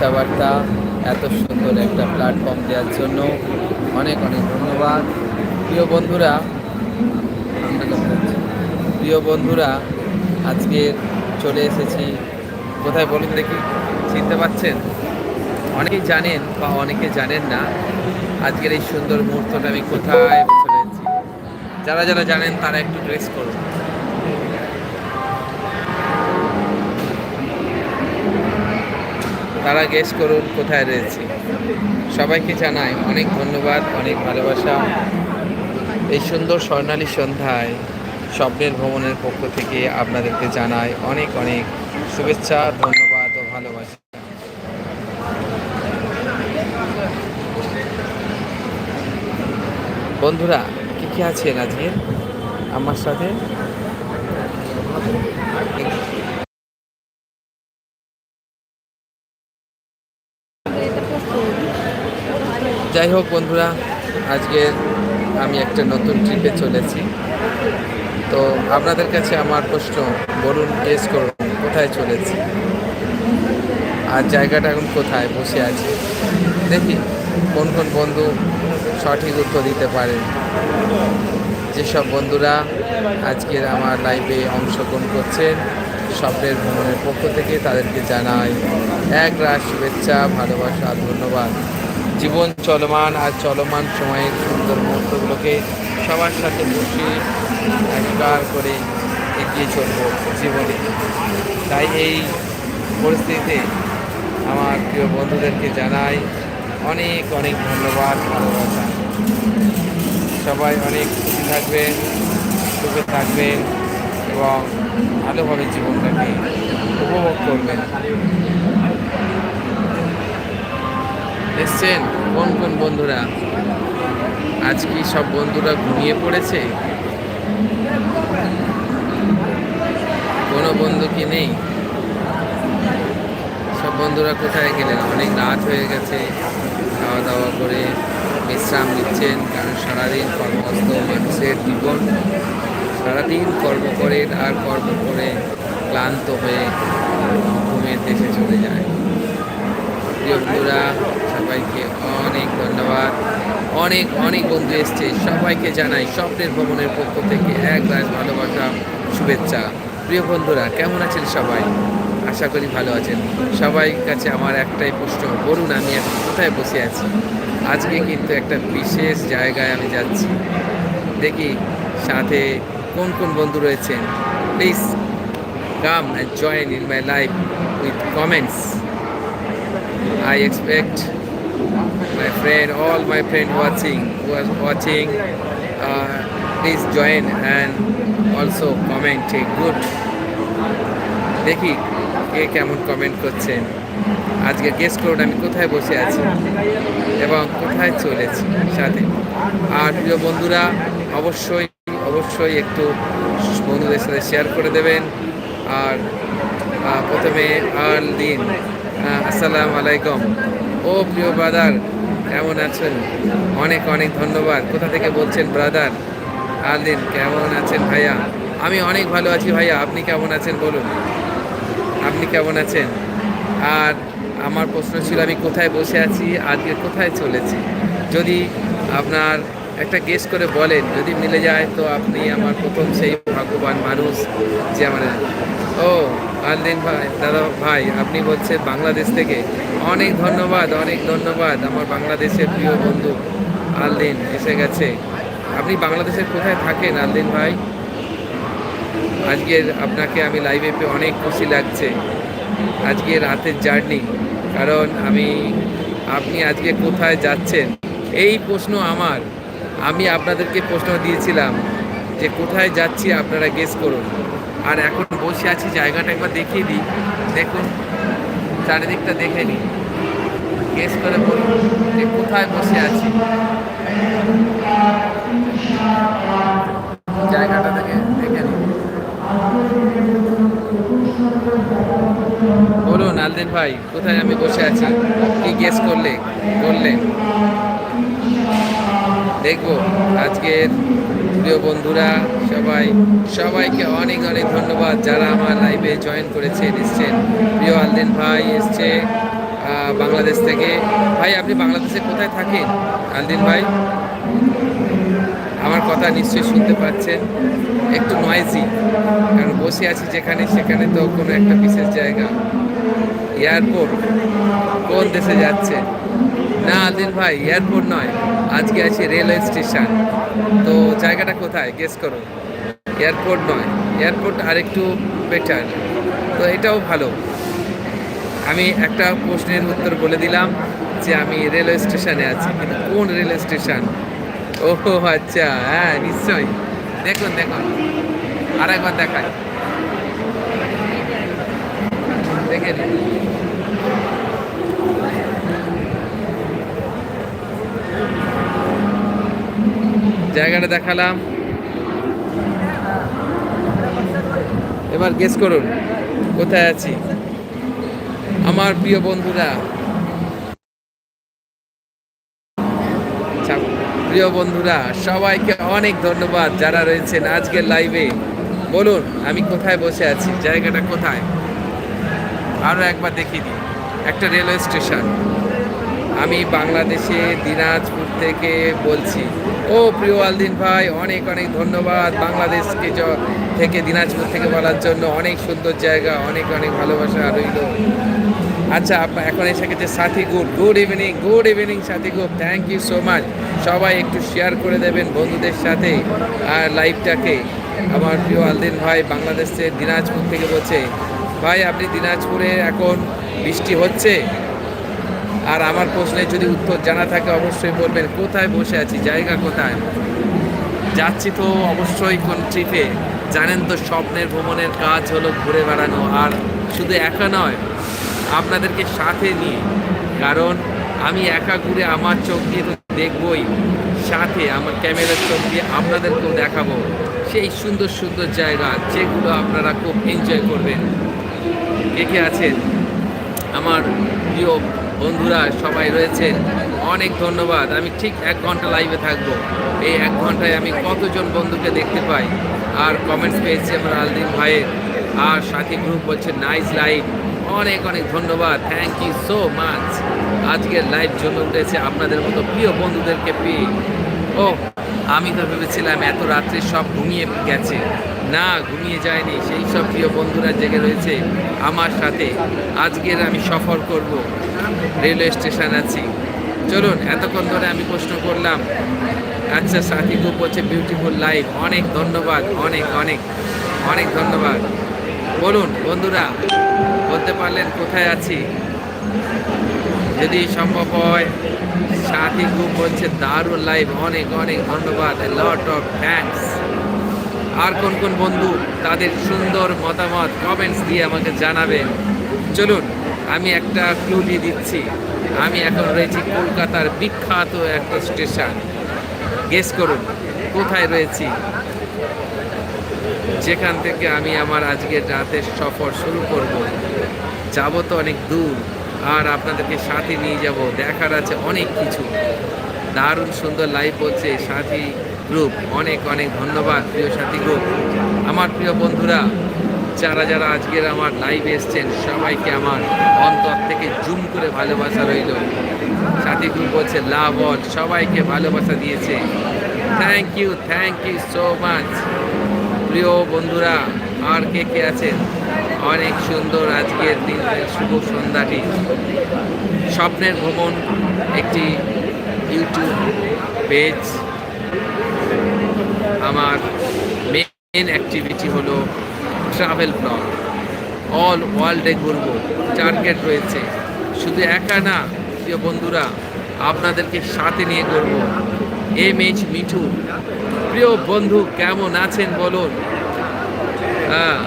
কথাবার্তা, এত সুন্দর একটা প্ল্যাটফর্ম দেওয়ার জন্য অনেক অনেক ধন্যবাদ। প্রিয় বন্ধুরা প্রিয় বন্ধুরা, আজকে চলে এসেছি। কোথায় বলুন দেখি, চিনতে পারছেন অনেকেই জানেন বা অনেকে জানেন না আজকের এই সুন্দর মুহূর্তটা আমি কোথায় চলে যারা যারা জানেন তারা একটু ড্রেস করুন। তারা গেস করুন কোথায় রয়েছে। সবাইকে জানাই অনেক ধন্যবাদ, অনেক ভালোবাসা। এই সুন্দর স্বর্ণালী সন্ধ্যায়, স্বপ্নের ভ্রমণের পক্ষ থেকে আপনাদেরকে জানাই অনেক অনেক শুভেচ্ছা, ধন্যবাদ ও ভালোবাসা। বন্ধুরা, কি কি আছেন আজকে আমার সাথে? যাই হোক বন্ধুরা, আজকে আমি একটা নতুন ট্রিপে চলেছি। তো আপনাদের কাছে আমার প্রশ্ন, বলুন গেস করুন, কোথায় চলেছি? আর জায়গাটা এখন কোথায়? বসে আছি। দেখি কোন কোন বন্ধু সঠিক উত্তর দিতে পারে। যেসব বন্ধুরা আজকের আমার লাইভে অংশগ্রহণ করছেন, স্বপ্নের ভ্রমণের পক্ষ থেকে তাদেরকে জানাই এক রাশ শুভেচ্ছা, ভালোবাসা, ধন্যবাদ। জীবন চলমান আর চলমান সময়ের সুন্দর মুহূর্তগুলোকে সবার সাথে বসে একবার করে এগিয়ে চলবো জীবনে। তাই এই পরিস্থিতিতে আমার প্রিয় বন্ধুদেরকে জানাই অনেক অনেক ধন্যবাদ, ভালোবাসা। সবাই অনেক খুশি থাকবেন, সুখে থাকবেন এবং ভালোভাবে জীবনটাকে উপভোগ করবেন। এসছেন? কোন কোন বন্ধুরা? আজ কি সব বন্ধুরা ঘুমিয়ে পড়েছে? কোনো বন্ধু কি নেই? সব বন্ধুরা কোথায় গেলেন? অনেক রাত হয়ে গেছে। খাওয়া দাওয়া করে বিশ্রাম নিচ্ছেন, কারণ সারাদিন কর্মস্থ মানুষের জীবন। সারাদিন কর্ম করে আর কর্ম করে ক্লান্ত হয়ে ঘুমের দেশে চলে যায়। প্রিয় বন্ধুরা সবাইকে অনেক ধন্যবাদ। অনেক অনেক বন্ধু এসছে। সবাইকে জানাই স্বপ্নের ভ্রমণের পক্ষ থেকে এক ভালোবাসা, শুভেচ্ছা। প্রিয় বন্ধুরা, কেমন আছেন সবাই? আশা করি ভালো আছেন। সবাই কাছে আমার একটাই প্রশ্ন, বলুন আমি এখন কোথায় বসে আছি? আজকে কিন্তু একটা বিশেষ জায়গায় আমি যাচ্ছি। দেখি সাথে কোন কোন বন্ধু রয়েছেন? Please come and join in my life with comments I expect my friend, all my friend watching, who are watching, uh, please join and also comment a good. দেখি কে কেমন কমেন্ট করছেন। আজকে গেস করুন আমি কোথায় বসে আছি এবং কোথায় চলেছি সাথে। আর প্রিয় বন্ধুরা অবশ্যই অবশ্যই একটু বন্ধুদের সাথে শেয়ার করে দেবেন। আর প্রথমে আল দিন আসসালামু আলাইকুম। ও প্রিয় ব্রাদার, কেমন আছেন? অনেক অনেক ধন্যবাদ। কোথা থেকে বলছেন ব্রাদার? আলদিন কেমন আছেন ভাইয়া? আমি অনেক ভালো আছি ভাইয়া, আপনি কেমন আছেন বলুন? আপনি কেমন আছেন? আর আমার প্রশ্ন ছিল, আমি কোথায় বসে আছি? আজকে কোথায় চলেছি? যদি আপনার একটা গেস করে বলেন, যদি মিলে যায় তো আপনি আমার প্রথম সেই ভাগ্যবান মানুষ যে আমার ও আলদিন ভাই, দাদা ভাই, আপনি বলছেন বাংলাদেশ থেকে। অনেক ধন্যবাদ অনেক ধন্যবাদ, আমার বাংলাদেশের প্রিয় বন্ধু আলদিন এসে গেছে। আপনি বাংলাদেশের কোথায় থাকেন আলদিন ভাই? আজকের আপনাকে আমি লাইভে পেয়ে অনেক খুশি লাগছে। আজকে রাতের জার্নি কারণ আমি, আপনি আজকে কোথায় যাচ্ছেন? এই প্রশ্ন আমার। আমি আপনাদেরকে প্রশ্ন দিয়েছিলাম যে কোথায় যাচ্ছি আপনারা গেস করুন। আর এখন বসে আছি, জায়গাটা একবার দেখিয়ে দিই। দেখুন, চারিদিকটা দেখে নিই গেস করে বলুন যে কোথায় বসে আছি। জায়গাটা দেখে দেখে নিই বলুন, আলদিন ভাই, কোথায় আমি বসে আছি? কি গেস করলে? বললে। দেখব, আজকের প্রিয় বন্ধুরা, সবাই, সবাইকে অনেক অনেক ধন্যবাদ যারা আমার লাইভে জয়েন করেছেন এসছেন। প্রিয় আলদিন ভাই এসছে বাংলাদেশ থেকে। ভাই, আপনি বাংলাদেশে কোথায় থাকেন? আলদিন ভাই? আমার কথা নিশ্চয়ই শুনতে পাচ্ছেন। একটু নয়েজি কারণ বসে আছি যেখানে, সেখানে তো কোনো একটা বিশেষ জায়গা। এয়ারপোর্ট কোন দেশে যাচ্ছে না আলদিন ভাই, এয়ারপোর্ট নয়, আজকে আছি রেলওয়ে স্টেশন। তো জায়গাটা কোথায়? গেস করো। এয়ারপোর্ট নয়, এয়ারপোর্ট আরেকটু বেটার তো এটাও ভালো। আমি একটা প্রশ্নের উত্তর বলে দিলাম যে আমি রেলওয়ে স্টেশনে আছি, কিন্তু কোন রেলওয়ে স্টেশন? ও আচ্ছা হ্যাঁ নিশ্চয়ই। দেখুন দেখুন। আর একবার দেখায় দেখে নিন। জায়গাটা দেখালাম। এবার গেস করুন কোথায় আছি? আমার প্রিয় বন্ধুরা। আচ্ছা, প্রিয় বন্ধুরা সবাইকে অনেক ধন্যবাদ যারা রয়েছেন আজকের লাইভে বলুন আমি কোথায় বসে আছি? জায়গাটা কোথায়? আরও একবার দেখিয়ে দিই। একটা রেলওয়ে স্টেশন আমি বাংলাদেশে দিনাজপুর থেকে বলছি। ও প্রিয় আলদিন ভাই, অনেক অনেক ধন্যবাদ বাংলাদেশকে থেকে দিনাজপুর থেকে বলার জন্য। অনেক সুন্দর জায়গা, অনেক অনেক ভালোবাসা রইল। আচ্ছা এখন এসে গেছে Sathi good. Good evening good evening Sathi good. Thank you so much সবাই একটু শেয়ার করে দেবেন বন্ধুদের সাথে আর লাইভটাকে আমার প্রিয় আলদিন ভাই, বাংলাদেশের দিনাজপুর থেকে বলছে, ভাই, আপনি দিনাজপুরে এখন বৃষ্টি হচ্ছে? আর আমার প্রশ্নের যদি উত্তর জানা থাকে, অবশ্যই বলবেন, কোথায় বসে আছি, জায়গা কোথায়? যাচ্ছি তো অবশ্যই কোন ট্রিপে। জানেন তো স্বপ্নের ভ্রমণের কাজ হলো ঘুরে বেড়ানো, আর শুধু একা নয়, আপনাদেরকে সাথে নিয়ে, কারণ আমি একা ঘুরে আমার চোখ দিয়ে তো দেখবই, সাথে আমার ক্যামেরার চোখ দিয়ে আপনাদেরকেও দেখাবো। সেই সুন্দর সুন্দর জায়গা যেগুলো আপনারা খুব এনজয় করবেন। কে কে আছেন? আমার প্রিয় বন্ধুরা, সবাই রয়েছেন অনেক ধন্যবাদ। আমি ঠিক এক ঘণ্টা লাইভে থাকব। এই এক ঘন্টায় আমি কতজন বন্ধুকে দেখতে পাই? আর কমেন্টস পেয়েছি আমার আলদিন ভাইয়ের। আর সাথী গ্রুপ বলছে নাইস লাইভ অনেক অনেক ধন্যবাদ। থ্যাংক ইউ সো মাচ আজকের লাইভ জন্য উঠেছে আপনাদের মতো প্রিয় বন্ধুদেরকে পেয়ে। ও আমি তো ভেবেছিলাম এত রাত্রে সব ঘুমিয়ে গেছে। না, ঘুমিয়ে যায়নি। সেই সব প্রিয় বন্ধুরা জেগে রয়েছে আমার সাথে। আজকের আমি সফর করব রেলওয়ে স্টেশন আছি। চলুন, এতক্ষণ ধরে আমি প্রশ্ন করলাম। আচ্ছা সাথী খুব বলছে বিউটিফুল লাইফ অনেক ধন্যবাদ, অনেক অনেক অনেক ধন্যবাদ। বলুন, বন্ধুরা, বলতে পারলেন কোথায় আছি? যদি সম্ভব হয়, সাথী গ্রুপ বলছে দারুণ লাইভ অনেক অনেক ধন্যবাদ। লট অফ থ্যাঙ্কস আর কোন কোন বন্ধু তাদের সুন্দর মতামত কমেন্টস দিয়ে আমাকে জানাবেন? চলুন, আমি একটা ক্লু দিয়ে দিচ্ছি। আমি এখন রয়েছি কলকাতার বিখ্যাত একটা স্টেশন গেস করুন, কোথায় রয়েছি? যেখান থেকে আমি আমার আজকের রাতের সফর শুরু করব। যাব তো অনেক দূর। আর আপনাদেরকে সাথে নিয়ে যাব। দেখার আছে অনেক কিছু। দারুণ সুন্দর লাইভ হচ্ছে সাথী গ্রুপ অনেক অনেক ধন্যবাদ প্রিয় সাথী গ্রুপ আমার প্রিয় বন্ধুরা, যারা যারা আজকের আমার লাইভ এসছেন, সবাইকে আমার অন্তর থেকে জুম করে ভালোবাসা রইল। সাথী গ্রুপ বলছে লাভ সবাইকে ভালোবাসা দিয়েছে। Thank you thank you so much প্রিয় বন্ধুরা, আর কে কে আছেন? অনেক সুন্দর আজকের দিন শুভ সন্ধ্যাটি। স্বপ্নের ভ্রমণ একটি ইউটিউব পেজ আমার মেন অ্যাক্টিভিটি হলো ট্রাভেল ব্লগ অল ওয়ার্ল্ডে ঘুরবো। টার্গেট রয়েছে। শুধু একা না, প্রিয় বন্ধুরা, আপনাদেরকে সাথে নিয়ে ঘুরবো। M H Mithu. প্রিয় বন্ধু, কেমন আছেন বলুন? হ্যাঁ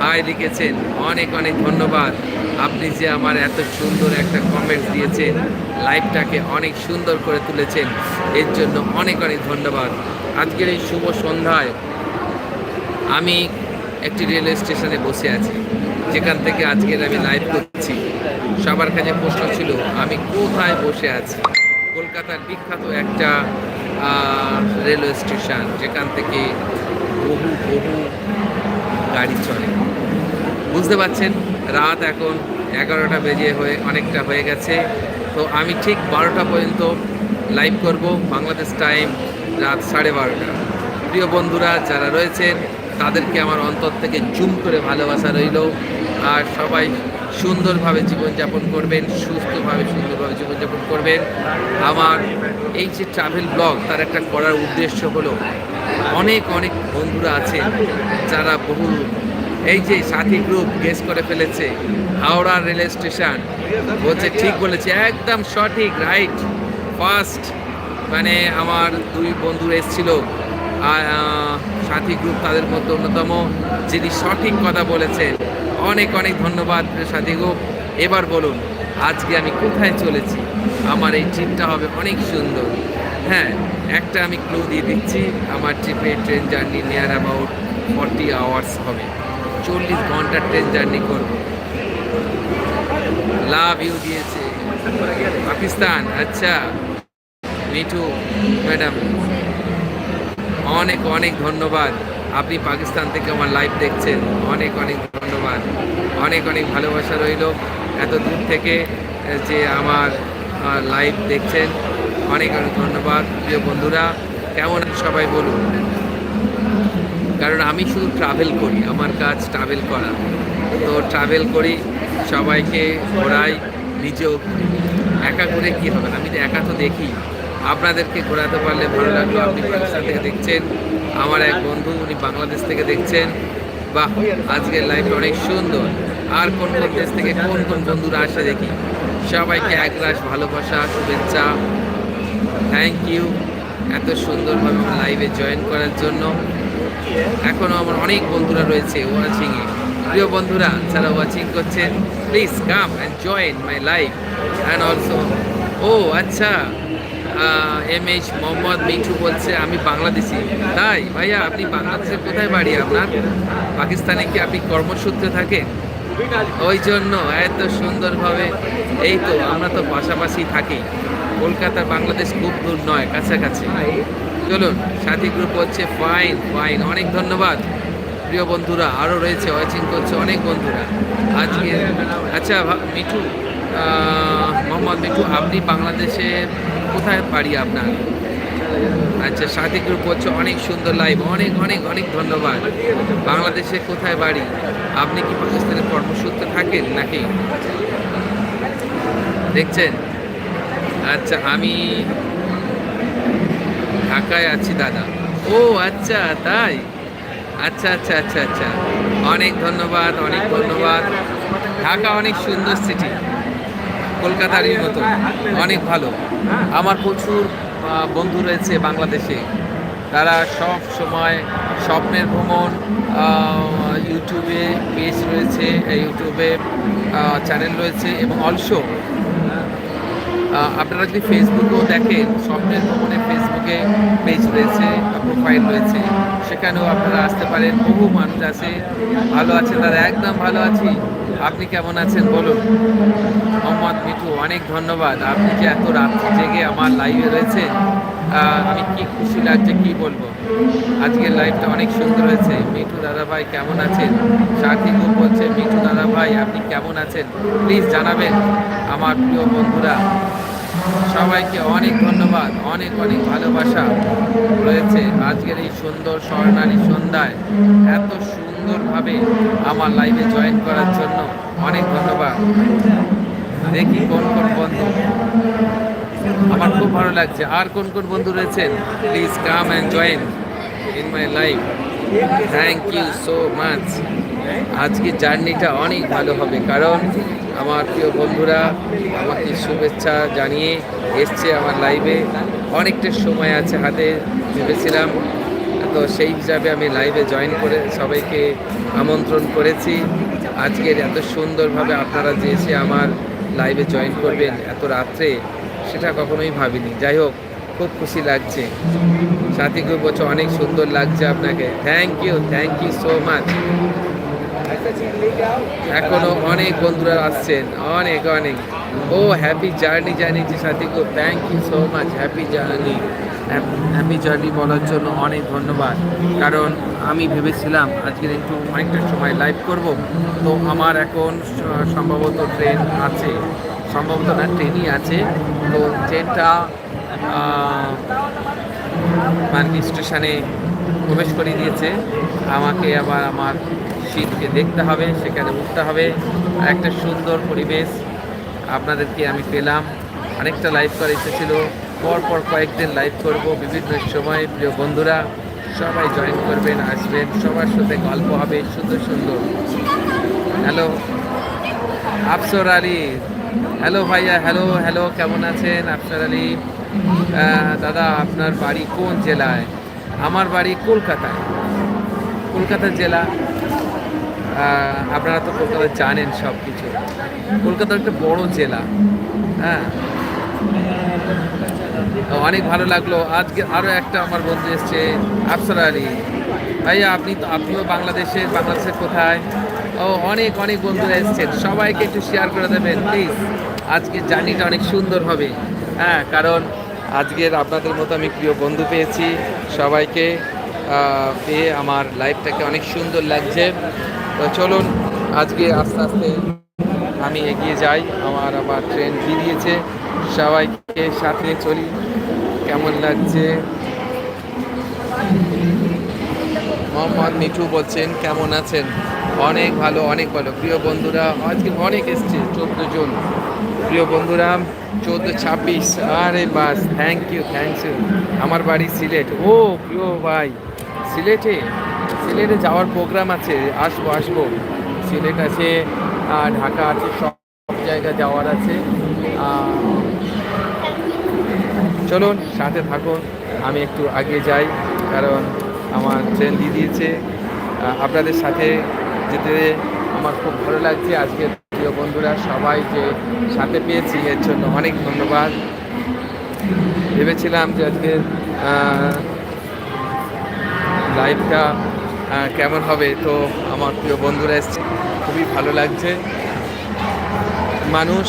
হাই লিখেছেন, অনেক অনেক ধন্যবাদ। আপনি যে আমার এত সুন্দর একটা কমেন্ট দিয়েছেন লাইভটাকে অনেক সুন্দর করে তুলেছেন, এর জন্য অনেক অনেক ধন্যবাদ। আজকের এই শুভ সন্ধ্যায় আমি একটি রেলওয়ে স্টেশনে বসে আছি, যেখান থেকে আজকের আমি লাইভ করছি। সবার কাছে প্রশ্ন ছিল, আমি কোথায় বসে আছি? কলকাতার বিখ্যাত একটা রেলওয়ে স্টেশন যেখান থেকে বহু বহু গাড়ি চলে। বুঝতে পারছেন, রাত এখন এগারোটা বেজে হয়ে, অনেকটা হয়ে গেছে। তো আমি ঠিক বারোটা পর্যন্ত লাইভ করব বাংলাদেশ টাইম রাত সাড়ে বারোটা। প্রিয় বন্ধুরা, যারা রয়েছেন, তাদেরকে আমার অন্তর থেকে জুম করে ভালোবাসা রইল। আর সবাই সুন্দরভাবে জীবনযাপন করবেন, সুস্থভাবে সুন্দরভাবে জীবনযাপন করবেন। আমার এই যে ট্রাভেল ব্লগ তার একটা করার উদ্দেশ্য হলো অনেক অনেক বন্ধুরা আছে যারা বহু এই যে সাথী গ্রুপ গেস করে ফেলেছে, হাওড়া রেল স্টেশন। বলছে, ঠিক বলেছে, একদম সঠিক রাইট ফার্স্ট মানে আমার দুই বন্ধু এসেছিল সাথী গ্রুপ তাদের মধ্যে অন্যতম, যিনি সঠিক কথা বলেছেন। অনেক অনেক ধন্যবাদ সাথী গ্রুপ এবার বলুন, আজকে আমি কোথায় চলেছি? আমার এই ট্রিপটা হবে অনেক সুন্দর। হ্যাঁ একটা আমি ক্লু দিয়ে দিচ্ছি, আমার ট্রিপে train journey near about forty hours হবে। চল্লিশ ঘণ্টার ট্রেন জার্নি করব। লাভ ইউ দিয়েছে। পাকিস্তান আচ্ছা। মিঠু ম্যাডাম অনেক অনেক ধন্যবাদ। আপনি পাকিস্তান থেকে আমার লাইভ দেখছেন। অনেক অনেক ধন্যবাদ। অনেক অনেক ভালোবাসা রইল। এত দূর থেকে যে আমার লাইভ দেখছেন। অনেক অনেক ধন্যবাদ, প্রিয় বন্ধুরা। কেমন সবাই বলুন। কারণ আমি শুধু ট্রাভেল করি, আমার কাজ ট্রাভেল করা। তো ট্রাভেল করি, সবাইকে ঘোরাই, নিজেও একা ঘুরে কী হবে আমি তো একা তো দেখি। আপনাদেরকে ঘোরাতে পারলে ভালো লাগল, আপনি পাকিস্তান থেকে দেখছেন। আমার এক বন্ধু, উনি বাংলাদেশ থেকে দেখছেন। বাহ, আজকের লাইফটা অনেক সুন্দর। আর কোন কোন দেশ থেকে কোন কোন বন্ধুরা আসে দেখি। সবাইকে একরাশ ভালোবাসা, শুভেচ্ছা। থ্যাংক ইউ এত সুন্দরভাবে আমার লাইভে জয়েন করার জন্য। এখনও আমার অনেক বন্ধুরা রয়েছে ওয়াচিংয়ে প্রিয় বন্ধুরা, যারা ওয়াচিং করছেন please come and join my life and also ও আচ্ছা এম এইচ মোহাম্মদ মিঠু বলছে, আমি বাংলাদেশি। তাই, ভাইয়া, আপনি বাংলাদেশের কোথায় বাড়ি আপনার? পাকিস্তানে কি আপনি কর্মসূত্রে থাকেন? ওই জন্য এত সুন্দরভাবে, এই তো, আমরা তো পাশাপাশি থাকি। কলকাতা, বাংলাদেশ খুব দূর নয়, কাছাকাছি। চলুন, সাথী গ্রুপ হচ্ছে ফাইন ফাইন অনেক ধন্যবাদ। প্রিয় বন্ধুরা আরও রয়েছে ওয়াচিং করছে অনেক বন্ধুরা। আজকে আচ্ছা মিঠু মোহাম্মদ মিঠু, আপনি বাংলাদেশে কোথায় পারি আপনার? আচ্ছা সাথী গ্রুপ হচ্ছে অনেক সুন্দর লাইভ অনেক অনেক অনেক ধন্যবাদ। বাংলাদেশে কোথায় বাড়ি? আপনি কি পাকিস্তানের কর্মসূত্রে থাকেন নাকি? দেখছেন? আচ্ছা আমি ঢাকায় আছি, দাদা। ও আচ্ছা তাই? আচ্ছা আচ্ছা আচ্ছা আচ্ছা। অনেক ধন্যবাদ অনেক ধন্যবাদ। ঢাকা অনেক সুন্দর সিটি কলকাতারই মতো। অনেক ভালো। আমার প্রচুর বন্ধু রয়েছে বাংলাদেশে। তারা সব সময় স্বপ্নের ভ্রমণ ইউটিউবে পেজ রয়েছে ইউটিউবে চ্যানেল রয়েছে এবং অলসো আপনারা যদি ফেসবুকেও দেখেন, স্বপ্নের ভবনে ফেসবুকে পেজ রয়েছে প্রোফাইল রয়েছে, সেখানেও আপনারা আসতে পারেন। বহু মানুষ আছে। ভালো আছে, তারা একদম ভালো আছি। আপনি কেমন আছেন বলুন? মোহাম্মদ মিঠু অনেক ধন্যবাদ। আপনি যে এত রাত্রি জেগে আমার লাইভে রয়েছে আহ, আমি কি খুশি লাগছে কি বলব? আজকের লাইভটা অনেক সুন্দর হয়েছে। মিঠু দাদা ভাই কেমন আছেন? গ্রুপ বলছে মিঠু দাদা ভাই আপনি কেমন আছেন? প্লিজ জানাবেন আমার প্রিয় বন্ধুরা। সবাইকে অনেক ধন্যবাদ অনেক অনেক ভালোবাসা রয়েছে। আজকের এই সুন্দর স্বর্ণালী সন্ধ্যায় এত সুন্দরভাবে আমার লাইভে জয়েন করার জন্য অনেক ধন্যবাদ। দেখি কোন কোন বন্ধু। আমার খুব ভালো লাগছে। আর কোন কোন বন্ধু রয়েছেন? Please come and join in my life thank you so much আজকের জার্নিটা অনেক ভালো হবে। কারণ আমার প্রিয় বন্ধুরা আমাকে শুভেচ্ছা জানিয়ে এসছে আমার লাইভে অনেকটা সময় আছে হাতে ভেবেছিলাম। তো সেই হিসাবে আমি লাইভে জয়েন করে সবাইকে আমন্ত্রণ করেছি। আজকের এত সুন্দরভাবে আপনারা যে এসে আমার লাইভে জয়েন করবেন এত রাত্রে, সেটা কখনোই ভাবিনি। যাই হোক, খুব খুশি লাগছে। সাথী গ্রুপ বলছে, অনেক সুন্দর লাগছে আপনাকে। Thank you thank you so much এখনও অনেক বন্ধুরা আসছেন, অনেক অনেক। ও হ্যাপি জার্নি জানিয়েছে সাথীকে thank you so much happy journey happy journey বলার জন্য অনেক ধন্যবাদ। কারণ আমি ভেবেছিলাম আজকের একটু অনেকটা সময় লাইভ করব। তো আমার এখন সম্ভবত ট্রেন আছে। সম্ভবত না ট্রেনই আছে। তো ট্রেনটা মার্কি স্টেশনে প্রবেশ করে দিয়েছে। আমাকে আবার আমার শীতকে দেখতে হবে, সেখানে উঠতে হবে। একটা সুন্দর পরিবেশ আপনাদেরকে আমি পেলাম। অনেকটা লাইভ করার ইচ্ছে ছিল পর পর কয়েকদিন লাইভ করব, বিভিন্ন সময়, প্রিয় বন্ধুরা, সবাই জয়েন করবেন, আসবেন, সবার সাথে গল্প হবে, সুন্দর সুন্দর। হ্যালো আফসর আলী। হ্যালো ভাইয়া হ্যালো হ্যালো কেমন আছেন আফসর আলী? দাদা, আপনার বাড়ি কোন জেলায়? আমার বাড়ি কলকাতায়। কলকাতা জেলা। আপনারা তো কলকাতা জানেন সব কিছু কলকাতা একটা বড় জেলা। হ্যাঁ। অনেক ভালো লাগল। আজকে আরও একটা আমার বন্ধু এসছে, আফসর আলী। ভাইয়া, আপনি আপনিও বাংলাদেশে বাংলাদেশের কোথায়? ও, অনেক অনেক বন্ধুরা এসছেন সবাইকে একটু শেয়ার করে দেবেন প্লিজ আজকের জার্নিটা অনেক সুন্দর হবে। হ্যাঁ কারণ আজকের আপনাদের মতো আমি প্রিয় বন্ধু পেয়েছি। সবাইকে পেয়ে আমার লাইফটাকে অনেক সুন্দর লাগছে। তো চলুন, আজকে আস্তে আস্তে আমি এগিয়ে যাই। আমার আবার ট্রেন দিয়েছে সবাইকে সাথে চলি। কেমন লাগছে? মোহাম্মদ মিঠু বলছেন, কেমন আছেন? অনেক ভালো অনেক ভালো। প্রিয় বন্ধুরা, আজকে অনেক এসছে, চোদ্দ জন। প্রিয় বন্ধুরা, চোদ্দ, ছাব্বিশ, আরে বাস থ্যাংক ইউ থ্যাংক ইউ আমার বাড়ি সিলেট। ও, প্রিয় ভাই, সিলেটে সিলেটে যাওয়ার প্রোগ্রাম আছে। আসব আসব। সিলেট আছে ঢাকা আছে, সব জায়গা যাওয়ার আছে। চলুন, সাথে থাকুন। আমি একটু আগে যাই, কারণ আমার ট্রেন দিয়ে দিয়েছে। আপনাদের সাথে যেতে আমার খুব ভালো লাগছে। আজকে প্রিয় বন্ধুরা, সবাই যে সাথে পেয়েছি, এর জন্য অনেক ধন্যবাদ। ভেবেছিলাম যে আজকে লাইফটা কেমন হবে, তো আমার প্রিয় বন্ধুরা এসছে। খুবই ভালো লাগছে। মানুষ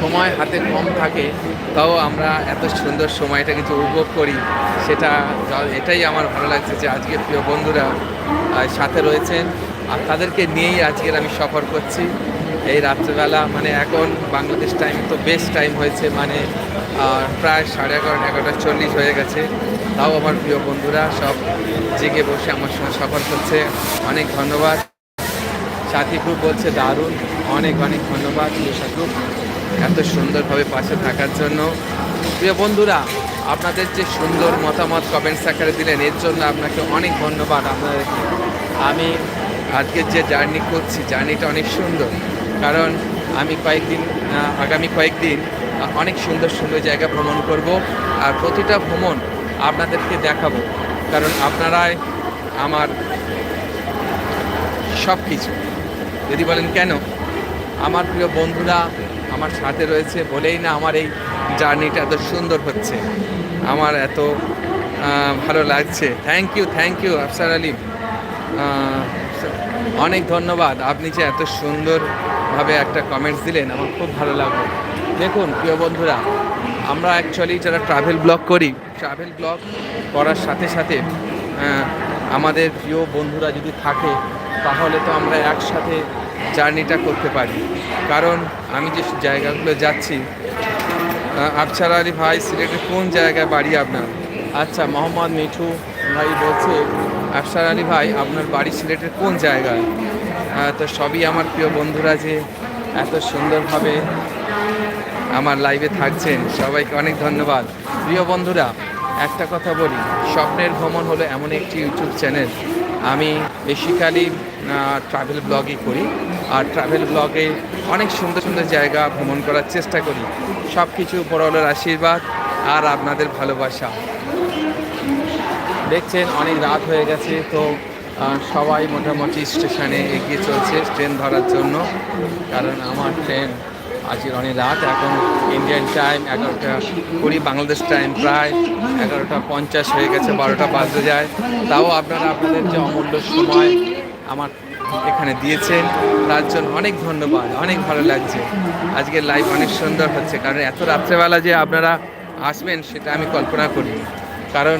সময় হাতে কম থাকে, তাও আমরা এত সুন্দর সময়টা কিছু উপভোগ করি। সেটা এটাই আমার ভালো লাগছে যে আজকে প্রিয় বন্ধুরা সাথে রয়েছেন। আর তাদেরকে নিয়েই আজকের আমি সফর করছি। এই রাত্রেবেলা মানে এখন বাংলাদেশ টাইম তো বেস্ট টাইম হয়েছে মানে প্রায় সাড়ে এগারোটা এগারোটা চল্লিশ হয়ে গেছে। তাও আমার প্রিয় বন্ধুরা, সব জেগে বসে আমার সঙ্গে সফর করছে। অনেক ধন্যবাদ। সাথী গ্রুপ বলছে দারুণ। অনেক অনেক ধন্যবাদ গ্রুপ এত সুন্দরভাবে পাশে থাকার জন্য। প্রিয় বন্ধুরা, আপনাদের যে সুন্দর মতামত কমেন্টস আকারে দিলেন, এর জন্য আপনাকে অনেক ধন্যবাদ। আপনাদেরকে আমি আজকের যে জার্নি করছি জার্নিটা অনেক সুন্দর। কারণ আমি কয়েকদিন আগামী কয়েকদিন অনেক সুন্দর সুন্দর জায়গা ভ্রমণ করব আর প্রতিটা ভ্রমণ আপনাদেরকে দেখাবো। কারণ আপনারাই আমার সব কিছু যদি বলেন কেন? আমার প্রিয় বন্ধুরা আমার সাথে রয়েছে বলেই না আমার এই জার্নিটা এত সুন্দর হচ্ছে। আমার এত ভালো লাগছে। Thank you thank you Afsar Ali. অনেক ধন্যবাদ। আপনি যে এত সুন্দরভাবে একটা কমেন্টস দিলেন, আমার খুব ভালো লাগল। দেখুন, প্রিয় বন্ধুরা, আমরা অ্যাকচুয়ালি যারা ট্রাভেল ব্লগ করি ট্রাভেল ব্লগ করার সাথে সাথে আমাদের প্রিয় বন্ধুরা যদি থাকে, তাহলে তো আমরা একসাথে জার্নিটা করতে পারি। কারণ আমি যে জায়গাগুলো যাচ্ছি আফসার আলী ভাই সিলেটের কোন জায়গায় বাড়ি আপনার? আচ্ছা মোহাম্মদ মিঠু ভাই বলছে আফসার আলী ভাই আপনার বাড়ি সিলেটের কোন জায়গায়? তো সবই আমার প্রিয় বন্ধুরা যে এত সুন্দরভাবে আমার লাইভে থাকছেন সবাইকে অনেক ধন্যবাদ। প্রিয় বন্ধুরা একটা কথা বলি স্বপ্নের ভ্রমণ হলো এমন একটি ইউটিউব চ্যানেল আমি বেসিক্যালি ট্রাভেল ব্লগই করি। আর ট্রাভেল ব্লগে অনেক সুন্দর সুন্দর জায়গা ভ্রমণ করার চেষ্টা করি। সব কিছু বড়লোর আশীর্বাদ আর আপনাদের ভালোবাসা। দেখছেন, অনেক রাত হয়ে গেছে, তো সবাই মোটামুটি স্টেশনে এগিয়ে চলছে ট্রেন ধরার জন্য। কারণ আমার ট্রেন আজকের অনেক রাত, এখন ইন্ডিয়ান টাইম এগারোটা কুড়ি, বাংলাদেশ টাইম প্রায় এগারোটা পঞ্চাশ হয়ে গেছে, বারোটা বাজতে যায়। তাও আপনারা আপনাদের যে অমূল্য সময়, আমার এখানে দিয়েছেন। তার জন্য অনেক ধন্যবাদ, অনেক ভালো লাগছে। আজকের লাইভ অনেক সুন্দর হচ্ছে। কারণ এত রাত্রেবেলা যে আপনারা আসবেন, সেটা আমি কল্পনা করি কারণ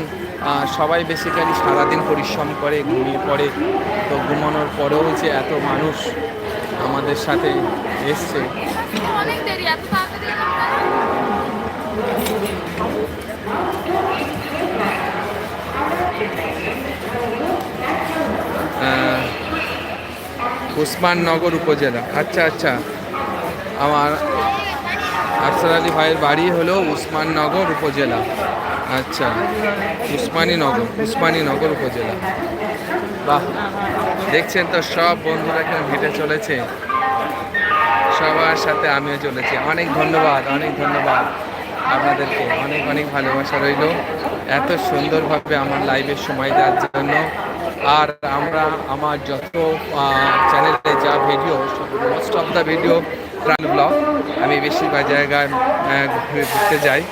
সবাই বেসিক্যালি সারাদিন পরিশ্রম করে, ঘুমিয়ে পড়ে। তো ঘুমানোর পরেও যে এত মানুষ আমাদের সাথে এসছে দেরি এত তাড়াতাড়ি এলাম কেন? আহ, উসমাননগর উপজেলা। আচ্ছা আচ্ছা। আমার আফসার আলী ভাইয়ের বাড়ি হলো উসমাননগর উপজেলা। আচ্ছা উসমানীনগর উসমানীনগর উপজেলা। বাহ, দেখছেন তো সব বন্ধুরা এখানে হেঁটে চলেছে। সবার সাথে আমিও চলেছি। অনেক ধন্যবাদ অনেক ধন্যবাদ আপনাদেরকে। অনেক অনেক ভালোবাসা রইল। এত সুন্দরভাবে আমার লাইভের সময় দেওয়ার জন্য। আর আমরা আমার যত চ্যানেলে যা video most of the video travel blog আমি বেশিরভাগ জায়গায় ঘুরে ঘুরতে যাই।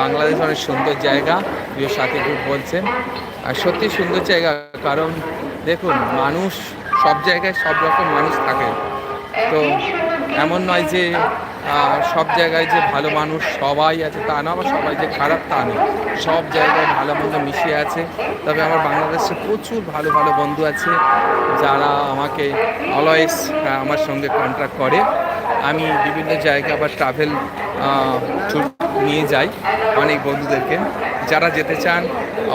বাংলাদেশ অনেক সুন্দর জায়গা প্রিয় সাথী গ্রুপ বলছেন। আর সত্যি সুন্দর জায়গা, কারণ দেখুন, মানুষ সব জায়গায় সব রকম মানুষ থাকে। তো এমন নয় যে সব জায়গায় যে ভালো মানুষ সবাই আছে তা না, আবার সবাই যে খারাপ তা নয় সব জায়গায় ভালো মন্দ মিশিয়ে আছে। তবে আমার বাংলাদেশে প্রচুর ভালো ভালো বন্ধু আছে যারা আমাকে অলওয়েজ আমার সঙ্গে কন্ট্রাক্ট করে। আমি বিভিন্ন জায়গায় আবার ট্রাভেল নিয়ে যাই অনেক বন্ধুদেরকে। যারা যেতে চান,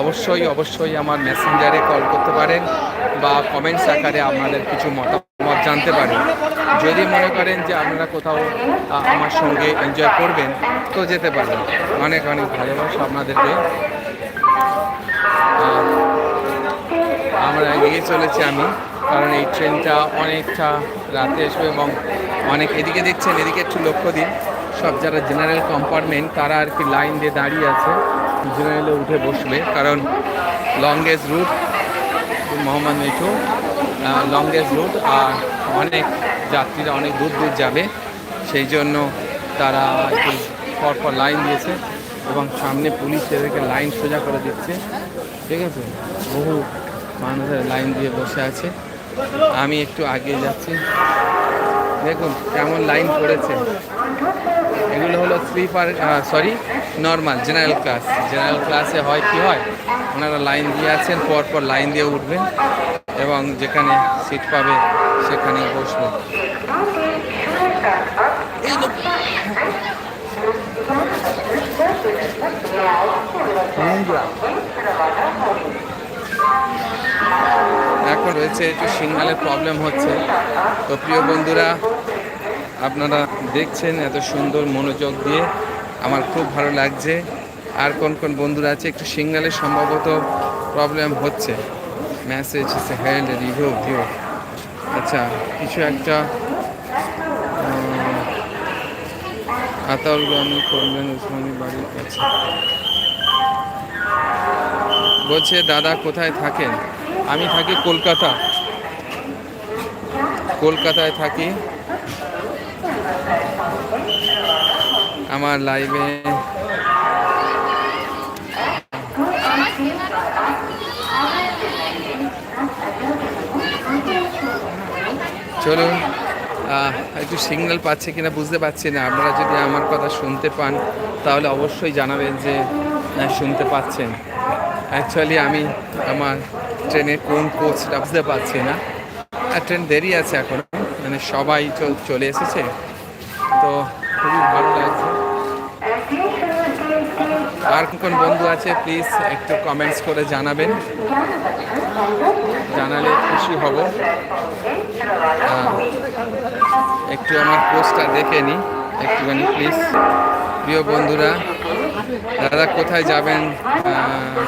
অবশ্যই অবশ্যই আমার মেসেঞ্জারে কল করতে পারেন বা কমেন্টস আকারে আপনাদের কিছু মতামত জানতে পারেন যদি মনে করেন যে আপনারা কোথাও আমার সঙ্গে এনজয় করবেন, তো যেতে পারেন। অনেক অনেক ভালোবাসা আপনাদেরকে। আমরা এগিয়ে চলেছি আমি, কারণ এই ট্রেনটা অনেকটা রাতে আসবে এবং অনেক এদিকে দেখছেন, এদিকে একটু লক্ষ্য দিন। সব যারা জেনারেল কম্পার্টমেন্ট তারা আর কি লাইন দিয়ে দাঁড়িয়ে আছে। জেনারেলে উঠে বসবে, কারণ longest route Mohammad Mithu longest route আর অনেক যাত্রীরা অনেক দূর দূর যাবে। সেই জন্য তারা কি পরপর লাইন দিয়েছে এবং সামনে পুলিশ এদেরকে লাইন সোজা করে দিচ্ছে। ঠিক আছে? বহু মানুষের লাইন দিয়ে বসে আছে। আমি একটু আগে যাচ্ছি। দেখুন কেমন লাইন পড়েছে। এগুলো হলো sleeper sorry normal general class general ক্লাসে হয় কি হয়? ওনারা লাইন দিয়ে আছেন পর পর লাইন দিয়ে উঠবেন। এবং যেখানে সিট পাবে, সেখানে লোক- এখন রয়েছে একটু সিগনালের প্রবলেম হচ্ছে। তো প্রিয় বন্ধুরা, আপনারা দেখছেন এত সুন্দর মনোযোগ দিয়ে। আমার খুব ভালো লাগছে। আর কোন কোন বন্ধুরা আছে, একটু সিগনালের সম্ভবত প্রবলেম হচ্ছে। মেসেজ হচ্ছে হেল্ড রিভিউ ভিউ আচ্ছা কিছু একটা আতাউলগামী করবেন উসমানী বাড়ির কাছে। বলছে, দাদা কোথায় থাকেন? আমি থাকি কলকাতা। কলকাতায় থাকি। আমার লাইভে চলুন একটু সিগন্যাল পাচ্ছে কিনা বুঝতে পারছি না। আপনারা যদি আমার কথা শুনতে পান, তাহলে অবশ্যই জানাবেন যে শুনতে পাচ্ছেন। অ্যাকচুয়ালি আমি আমার ট্রেনের কোন কোচটা বুঝতে পারছি না। আর ট্রেন দেরি আছে এখন মানে সবাই চল- চলে এসেছে। তো খুবই ভালো লাগছে। আর কোন বন্ধু আছে প্লিজ একটু কমেন্টস করে জানাবেন। জানালে খুশি হব। একটু আমার পোস্টটা দেখে নিই একটুখানি প্লিজ প্রিয় বন্ধুরা, দাদা কোথায় যাবেন?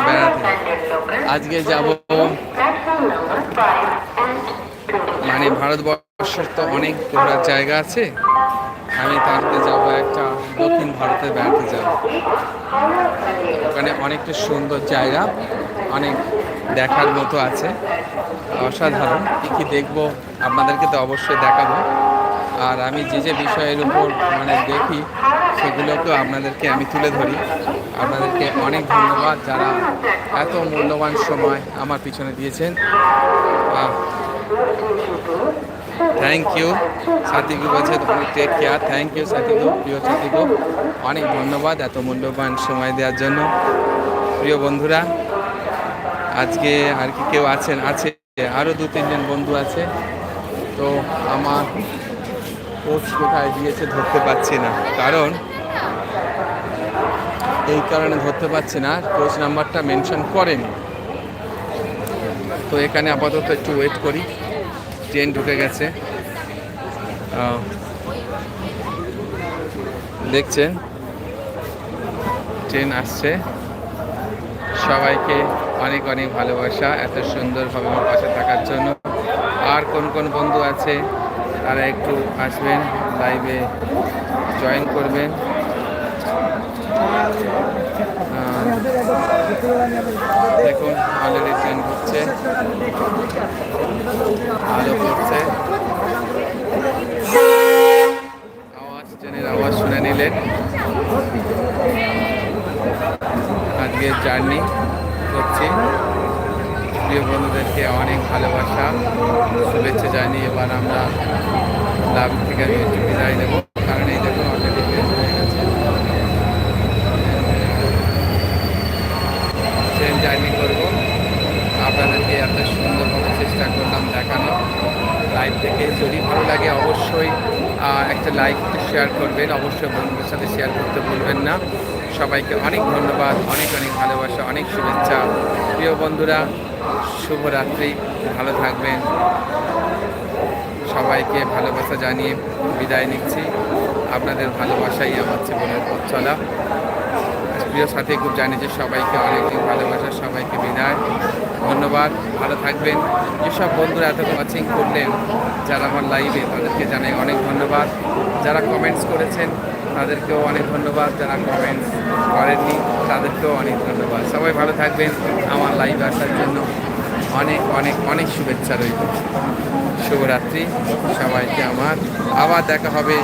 বেড়াতে। আজকে যাব মানে ভারতবর্ষের তো অনেক ঘোরার জায়গা আছে। আমি তারতে যাব একটা ভারতে বেড়াতে যাব। ওখানে অনেকটা সুন্দর জায়গা, অনেক দেখার মতো আছে। অসাধারণ। কী কী দেখব আপনাদেরকে তো অবশ্যই দেখাবো। আর আমি যে যে বিষয়ের উপর মানে দেখি সেগুলোকেও আপনাদেরকে আমি তুলে ধরি। আপনাদেরকে অনেক ধন্যবাদ যারা এত মূল্যবান সময় আমার পিছনে দিয়েছেন। থ্যাংক ইউ সাথীগু বলছে তুমি টেক কেয়ার থ্যাংক ইউ সাথীগু প্রিয় সাথীগু অনেক ধন্যবাদ এত মূল্যবান সময় দেওয়ার জন্য। প্রিয় বন্ধুরা, আজকে আর কি কেউ আছেন? আছে আরও দু, তিনজন বন্ধু আছে। তো আমার পোস্ট কোথায় দিয়েছে ধরতে পারছি না। কারণ এই কারণে ধরতে পারছি না পোস্ট নাম্বারটা মেনশন করেনি। তো এখানে আপাতত একটু ওয়েট করি। ট্রেন ঢুকে গেছে। দেখছেন? ট্রেন আসছে। সবাইকে অনেক অনেক ভালোবাসা, এত সুন্দরভাবে আমার পাশে থাকার জন্য। আর কোন কোন বন্ধু আছে, তারা একটু আসবেন লাইভে জয়েন করবেন। দেখুন অলরেডি ট্রেন ঘুরছে আলো পড়ছে আওয়াজ ট্রেনের আওয়াজ শুনে নিলেন। আজকে জার্নি করছি প্রিয় বন্ধুদেরকে অনেক ভালোবাসা, শুভেচ্ছা জানিয়ে এবার আমরা লাভ থেকে আমি একটু বিদায় নেব। কারণ এই দেখুন অলরেডি বের হয়ে গেছে ট্রেন জার্নি করব আপনাদেরকে এত সুন্দরভাবে চেষ্টা করলাম দেখানো লাইভ থেকে যদি ভালো লাগে অবশ্যই একটা লাইক শেয়ার করবেন। অবশ্যই বন্ধুদের সাথে শেয়ার করতে ভুলবেন না। সবাইকে অনেক ধন্যবাদ, অনেক অনেক ভালোবাসা, অনেক শুভেচ্ছা। প্রিয় বন্ধুরা, শুভরাত্রি। ভালো থাকবেন। সবাইকে ভালোবাসা জানিয়ে বিদায় নিচ্ছি। আপনাদের ভালোবাসাই আমার জীবনের পথ চলা। প্রিয় সাথে, খুব জানি যে সবাইকে অনেক ভালোবাসা, সবাইকে বিদায়। ধন্যবাদ, ভালো থাকবেন। যেসব বন্ধুরা এত ওয়াচিং করলেন, যারা আমার লাইভে তাদেরকে জানাই অনেক ধন্যবাদ। যারা কমেন্টস করেছেন, তাদেরকেও অনেক ধন্যবাদ। যারা কমেন্টস করেননি, তাদেরকেও অনেক ধন্যবাদ। সবাই ভালো থাকবেন। আমার লাইভে আসার জন্য অনেক অনেক অনেক শুভেচ্ছা রইল। শুভরাত্রি। সবাইকে আমার আবার দেখা হবে